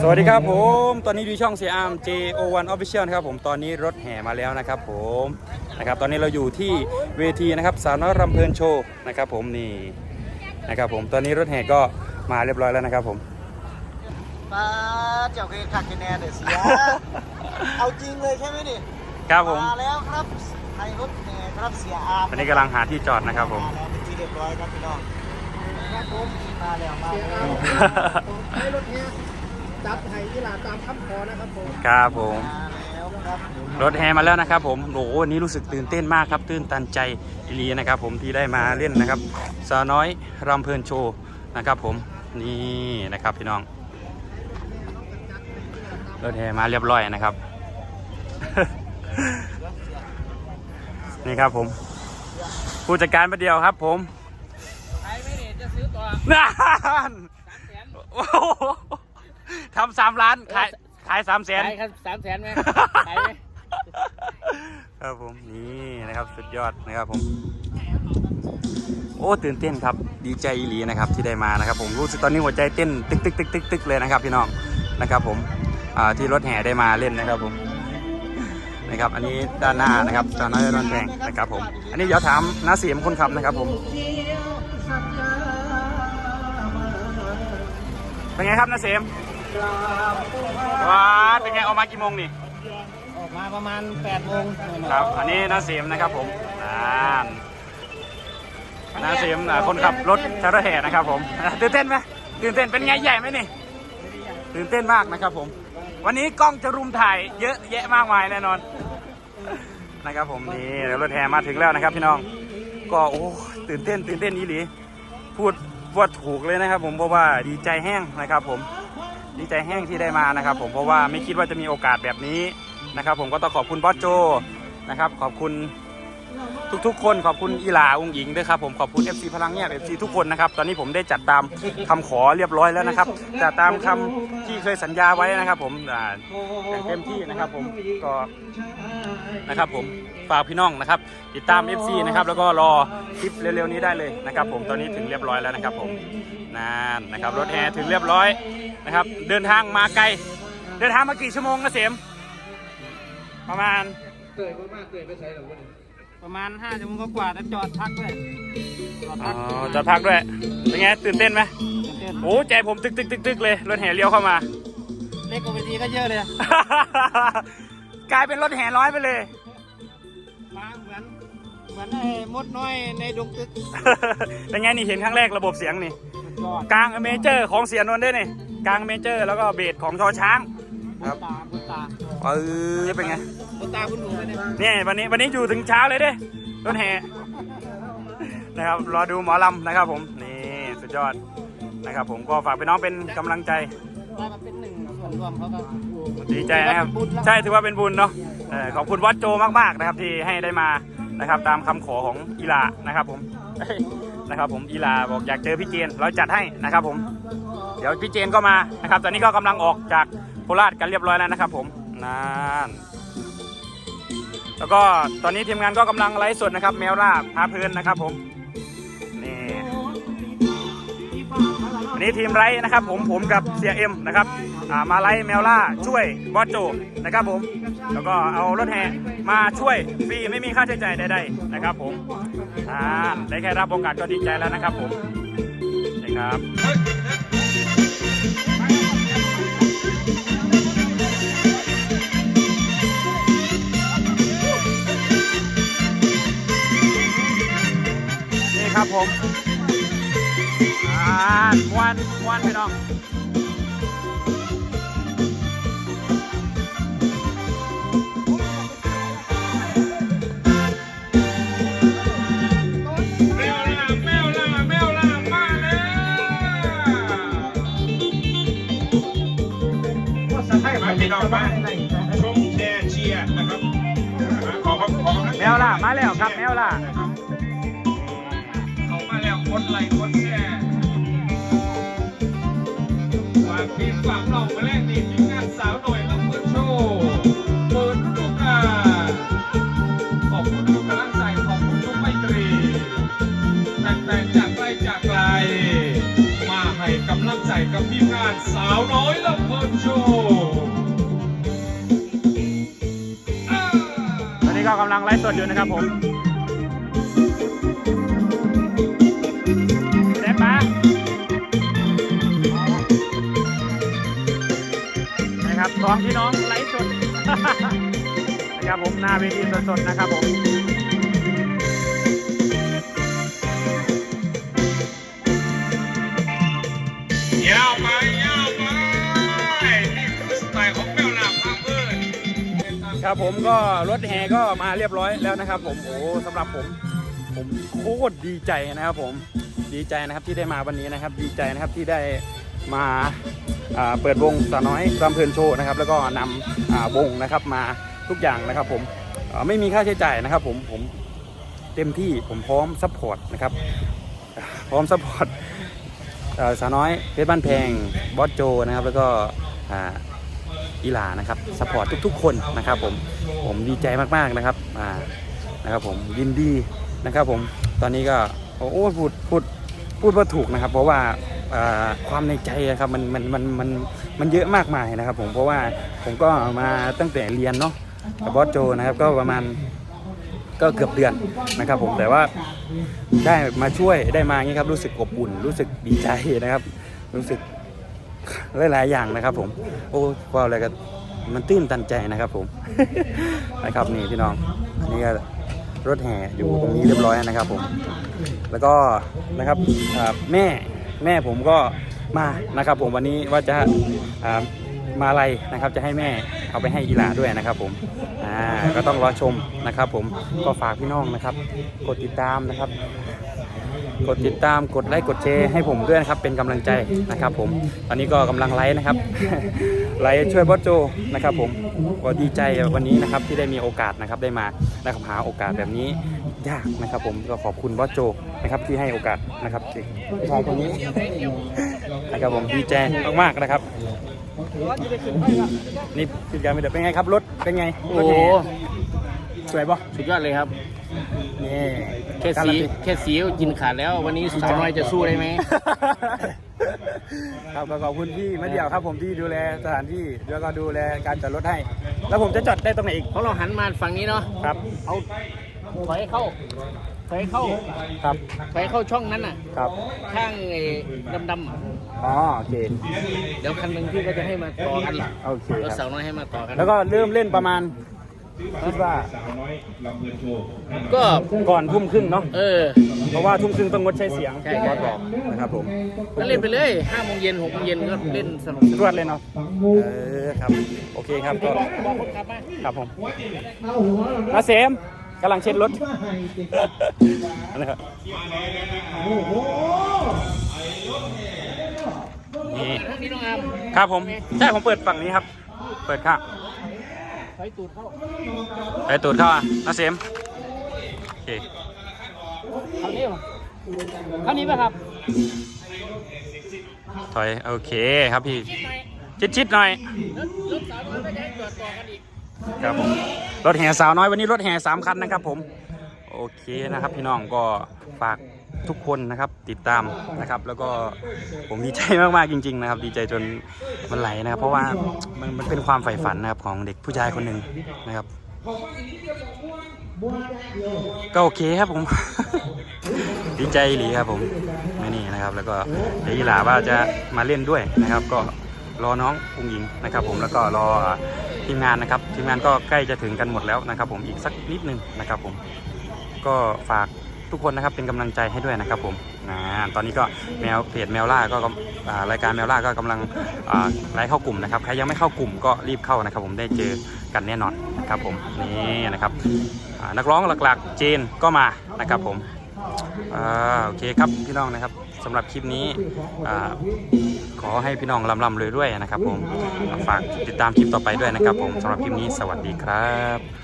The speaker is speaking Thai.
สวัสดีครับผม ตอนนี้ดูช่องเสียอาร์ม JO1 Official นะครับผมตอนนี้รถแห่มาแล้วนะครับผมนะครับตอนนี้เราอยู่ที่เวทีนะครับสาวน้อยรำเพลินโชว์นะครับผมนี่นะครับผมตอนนี้รถแห่ก็มาเรียบร้อยแล้วนะครับผมมาเจ้าเคยขัดคะแนนเดี๋ยวเสียเอาจริงเลยใช่ไหมนี่ครับผมมาแล้วครับไทยรถแห่ครับเสียอาร์มตอนนี้กำลังหาที่จอดนะครับผมมาแล้วเป็นที่เรียบร้อยครับพี่น้องครับผมมาแล้วมาแล้วให้รถเนี้ย จับไห้ยีหลาตามคำขอนะครับผมครับผมมาแล้วครับรถแห่มาแล้วนะครับผมโอ้โหวันนี้รู้สึกตื่นเต้นมากครับ ตื่นตันใจอีหลีนะครับ ผมที่ได้มาเล่นนะครับสาวน้อยรำเพลินโชว์นะครับ ผมนี่นะครับพี่น้อง รถแห่มาเรียบร้อยนะครับ นี่ครับผม ผู้จัดการประเดียวครับ ผมใครไม่เห็นจะซื้อตัวนานโอ้โห ทำสามล้านขายขายสามแสนใครครับสามแสนไหมใครไหมครับผมนี่นะครับสุดยอดนะครับผม โอ้ตื่นเต้นครับดีใจอีหลีนะครับที่ได้มานะครับ ผมรู้สึกตอนนี้หัวใจเต้นตึกตึกตึกตึกตึกเลยนะครับ พี่น้องนะครับ ผมอ่าที่รถแห่ได้มาเล่นนะครับผมนะครับ อันนี้ด้านหน้านะครับจอน้อยรอนแพงนะครับ ผม อันนี้เดี๋ยวถามน้าเสียมคนขับนะครับผมเป็นไงครับน้าเสียม ว้าดเป็นไงออกมากี่โมงนี่ ออกมาประมาณแปดโมงครับ อันนี้น้าเสียมนะครับผมอ่านน้าเสียมอ่าคนขับรถชาร์แห่นะครับผมตื่นเต้นไหมตื่นเต้นเป็นไงใหญ่ไหมนี่ ตื่นเต้นมากนะครับผม วันนี้กล้องจะรุมถ่ายเยอะแยะมากมายแน่นอน นะครับผมนี่เดี๋ยวรถแห่มาถึงแล้วนะครับพี่น้อง ก็โอ้ตื่นเต้น ตื่นเต้นอีหลีพูดว่าถูกเลยนะครับผมเพราะว่าดีใจแห้งนะครับผม ดีใจแห้งที่ได้มานะครับผมเพราะว่าไม่คิดว่าจะมีโอกาสแบบนี้นะครับผมก็ต้องขอบคุณบอสโจนะครับขอบคุณ ทุกๆ คนขอบคุณอีหลาองค์หญิงด้วยครับผมขอบคุณ FC พลังเงียบ FC ทุกคนนะครับตอนนี้ผมได้จัดตามคำขอเรียบร้อยแล้วนะครับจัดตามคำที่เคยสัญญาไว้นะครับ ผมอ่าอย่างเต็มที่นะครับ ผมก็นะครับ ผมฝากพี่น้องนะครับ ติดตาม FC นะครับแล้วก็รอคลิปเร็วๆนี้ได้เลยนะครับ ผมตอนนี้ถึงเรียบร้อยแล้วนะครับ ผมนั่นนะครับรถแห่ถึงเรียบร้อยนะครับ เดินทางมาไกล เดินทางมากี่ชั่วโมงนะเสมประมาณ เกิดมากเกิดไปใช้หรอ ประมาณห้าชั่วโมงกว่าแต่จอดพักด้วยจอดอ๋พัอกจอดพักด้วยเป็นไงตื่นเต้นไหมเต้นโอ้ใจผมตึกตึกตึกตึกเลยรถแห่เลี้ยวเข้ามาเล็กกว่าเวทีก็เยอะเลยกลายเป็นรถแห่ร้อยไปเลย มาเหมือนเหมือนไอ้มดน้อยในดงตึกเป็นไงนี่เห็นครั้งแรกระบบเสียงนี่ สุดยอดกลางเมเจอร์ของเสียนนท์ด้วยนี่กลางเมเจอร์แล้วก็เบสของชอช้าง ครับตาบุญตาเออเป็นไงบุญตาคุณหนูไปเนี่ยเนี่ยวันนี้วันนี้อยู่ถึงเช้าเลยเด้รถแห่นะครับรอดูหมอลำนะครับผมนี่สุดยอดนะครับผมก็ฝากพี่น้องเป็นกำลังใจได้มาเป็นหนึ่งส่วนรวมเขาก็ดีใจนะครับถือว่าเป็นบุญแล้วใช่ถือว่าเป็นบุญเนาะเออขอบคุณวัดโจมากๆนะครับที่ให้ได้มานะครับ ตามคำขอของอีลานะครับผมเอ้ยนะครับผมอีลาบอกอยากเจอพี่เจนเราจัดให้นะครับผม เดี๋ยวพี่เจนก็มานะครับ ตอนนี้ก็กำลังออกจาก โคราชกันเรียบร้อยแล้วนะครับผมนั่นแล้วก็ตอนนี้ทีมงานก็กำลังไลฟ์สดนะครับ แมวล่าพาเพลินนะครับผมนี่วันนี้ทีมไลฟ์นะครับ ผมผมกับเสียเอ็มนะครับมาไลฟ์แมวล่าช่วยบอสโจนะครับผม แล้วก็เอารถแห่มาช่วยฟรีไม่มีค่าใช้จ่ายใดๆนะครับผมอ่าได้แค่รับโอกาสก็ดีใจแล้วนะครับผมนะครับ ครับผมอ่านมวนมวนพี่น้องแมวล่าแมวล่าแมวล่ามาแล้วมาพี่น้องมาชมแชร์เชียร์นะครับขอขอบขอแมวล่ะมาแล้วครับแมวล่ะ ดไหลดแความนอกมาแลกนี่ทีงานสาวน่อยแล้วเปิดโชว์เปิดฤดูกาลขอบคุณทุกกำลังใจของคุณทุกไมตรีแฟนๆจากไกลจากไกล มาให้กำลังใจกับทีมงานสาวน้อยแล้วเปิดโชว์ตอนนี้ก็กำลังไลฟ์สดอยู่นะครับผม นะครับสองพี่น้องไลฟ์สดนะครับผมหน้าเวทีสดๆนะครับผมยาวไปยาวไปนี่คือสไตล์ของแมวลาพาเบิร์ดครับผมก็รถแห่ก็มาเรียบร้อยแล้วนะครับ ผมโอ้สำหรับผม ผมโคตรดีใจนะครับ ผมดีใจนะครับที่ได้มาวันนี้นะครับ ดีใจนะครับที่ได้ มาเปิดวงสาวน้อยรำเพลินโชว์นะครับ แล้วก็นำวงนะครับมาทุกอย่างนะครับผมไม่มีค่าใช้จ่ายนะครับ ผมผมเต็มที่ผมพร้อมซัพพอร์ตนะครับ พร้อมซัพพอร์ตสาวน้อยเพชรบ้านแพงบอสโจนะครับ แล้วก็อีลานะครับสปอร์ตทุก ๆ คนนะครับ ผมผมดีใจมากๆนะครับอ่านะครับ ผมยินดีนะครับ ผมตอนนี้ก็โอ้โหพูดพูดพูดว่าถูกนะครับ เพราะว่า ความในใจอะครับมันมันมันมันมันเยอะมากมายนะครับ ผมเพราะว่าผมก็มาตั้งแต่เรียนเนาะกับบอสโจนะครับก็ประมาณก็เกือบเดือนนะครับ ผมแต่ว่าได้มาช่วยได้มาอย่างนี้ครับ รู้สึกอบอุ่น รู้สึกดีใจนะครับ รู้สึกหลายๆอย่างนะครับ ผม โอ้ว่าอะไรก็มันตื้นตันใจนะครับ ผมนะครับนี่พี่น้องอันนี้ก็รถแห่อยู่ตรงนี้เรียบร้อยนะครับ ผม แล้วก็นะครับแม่ แม่ผมก็มานะครับ ผมวันนี้ว่าจะามาอะไรนะครับ จะให้แม่เอาไปให้อีหลาด้วยนะครับ ผมอ่าก็ต้องรอชมนะครับ ผมก็ฝากพี่น้องนะครับ กดติดตามนะครับกดติดตามกดไลค์กดแชร์ให้ผมด้วยนะครับ เป็นกำลังใจนะครับ ผมตอนนี้ก็กำลังไลฟ์นะครับไลฟ์ช่วยบอสโจนะครับ ผมก็ดีใจวันนี้นะครับที่ได้มีโอกาสนะครับได้มานะครับหาโอกาสแบบนี้ ยากนะครับ ผมก็ขอบคุณบอสโจนะครับที่ให้โอกาสนะครับเด็กผู้ชายคนนี้นะครับผมดีใจมากๆนะครับนี่คือการเป็นไงครับรถเป็นไงโอ้โหสวยปะสุดยอดเลยครับนี่แค่การัสีนตีแค่สีก็กินขาดแล้ว วันนี้สาวน้อยจะสู้ได้ไหมครับก็ขอบคุณพี่มะเดี่ยวครับ ผมที่ดูแลสถานที่แล้วก็ดูแลการจอดรถให้ แล้วผมจะจอดได้ตรงไหนอีกเพราะเราหันมาฝั่งนี้เนาะครับเอา ถอยเข้าถอยเข้าครับถอยเข้าช่องนั้นน่ะ ครับ ข้างไอ้ดำๆอะอ๋อโอเค เดี๋ยวคันหนึ่งพี่ก็จะให้มาต่อกันโอเครถคสารับวน้อยให้มาต่อกันแล้วก็เริ่มเล่นประมาณคิดว่าก็ ก่อนทุ่มครึ่งเนาะเออ เพราะว่าทุ่มครึ่งต้องงดใช้เสียงใช่ บอสบอกนะครับผมก็เล่นไปเลยห้าโมงเย็นหกโมงเย็นก็เล่นสนุกสรนุกวดเลยเนาะเออครับ โอเคครับก็บอกคนขับมาครับผมนาเสม กำลังเช็ดรถนะครับนี่ทางนี้น้องอามครับผมใช่ผมเปิดฝั่งนี้ครับ เปิดข้างถอยตูดเข้าไปตูดเข้าอะนาเสมโอเคเขานี้ป่ะเขานี้ป่ะครับ ถอยโอเคครับพี่ ชิดๆหน่อยรถรถสาวน้อยไม่ได้จอดต่อกันอีกครับผม รถแห่สาวน้อยวันนี้รถแห่สามคันนะครับ ผมโอเคนะครับ พี่น้องก็ฝากทุกคนนะครับติดตามนะครับ แล้วก็ผมดีใจมากๆจริง ๆ นะครับ ดีใจจนมันไหลนะครับ เพราะว่ามันมันเป็นความใฝ่ฝันนะครับของเด็กผู้ชายคนหนึ่งนะครับ ก็โอเคครับผม ดีใจหลีครับผมม่นี่นะครับ แล้วก็เดี๋ยวยีหลาว่าจะมาเล่นด้วยนะครับ ก็รอน้องปุงยิงนะครับ ผมแล้วก็รอ ทีมงานนะครับ ทีมงานก็ใกล้จะถึงกันหมดแล้วนะครับ ผมอีกสักนิดนึงนะครับ ผมก็ฝากทุกคนนะครับเป็นกำลังใจให้ด้วยนะครับ ผมนะตอนนี้ก็แมวเพจแมวล่าก็อ่ารายการแมวล่าก็กำลังอ่าไลฟ์เข้ากลุ่มนะครับใครยังไม่เข้ากลุ่มก็รีบเข้านะครับ ผมได้เจอกันแน่นอนนะครับ ผมนี่นะครับนักร้องหลักๆเจนก็มานะครับ ผมอโอเคครับพี่น้องนะครับ สำหรับคลิปนี้ขอให้พี่น้องลำลำเลยด้วยนะครับผมฝากติดตามคลิปต่อไปด้วยนะครับผมสำหรับคลิปนี้สวัสดีครับ